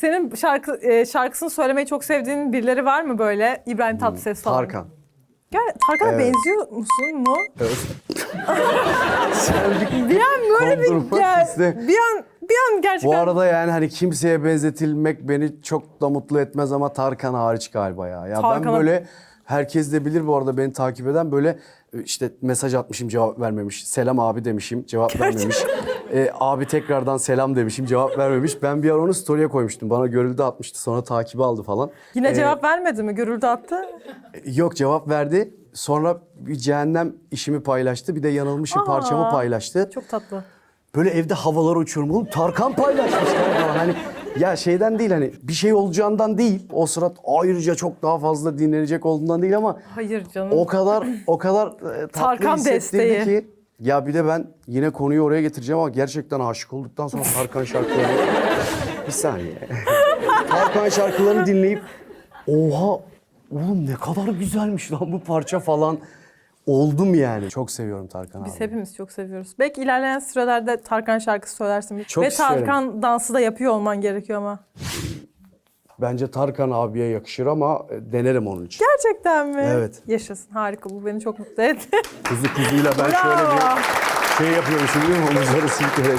Senin şarkı e, şarkısını söylemeyi çok sevdiğin birileri var mı böyle? İbrahim Tatlıses falan. Tarkan. Gel, Tarkan'a Evet. benziyor musun mu? Evet. Bir an böyle bir Kondurmak gel, iste- bir an bir an gerçekten Bu arada yani hani kimseye benzetilmek beni çok da mutlu etmez ama Tarkan hariç galiba ya. Ya Tarkan'a- ben böyle herkes de bilir bu arada beni takip eden böyle e, işte mesaj atmışım cevap vermemiş. Selam abi demişim cevap vermemiş. E, abi tekrardan selam demişim cevap vermemiş. Ben bir ara onu story'e koymuştum. Bana görüldü atmıştı sonra takibi aldı falan. yine E, cevap vermedi mi? Görüldü attı. Yok cevap verdi. Sonra bir cehennem işimi paylaştı. Bir de yanılmışım Aa. parçamı paylaştı. Çok tatlı. Böyle evde havalar uçuyorum. Oğlum Tarkan paylaşmışlar falan. Hani ya şeyden değil hani bir şey olacağından değil. O sıra ayrıca çok daha fazla dinlenecek olduğundan değil ama Hayır canım. o kadar o kadar e, tatlı Tarkan hissettirdi desteği. ki. Ya bir de ben yine konuyu oraya getireceğim ama gerçekten aşık olduktan sonra Tarkan şarkılarını... bir saniye. Tarkan şarkılarını dinleyip oha oğlum ne kadar güzelmiş lan bu parça falan oldum yani. Çok seviyorum Tarkan abi. Biz hepimiz çok seviyoruz. Belki ilerleyen sıralarda Tarkan şarkısı söylersin. Çok Ve isterim. Tarkan dansı da yapıyor olman gerekiyor ama. Bence Tarkan abiye yakışır ama e, denerim onun için. Gerçekten mi? Evet. Yaşasın. Harika. Bu beni çok mutlu etti. Kuzu kuzuyla ben şöyle bir şey yapıyormuşum değil mi? Omuzları silkerek.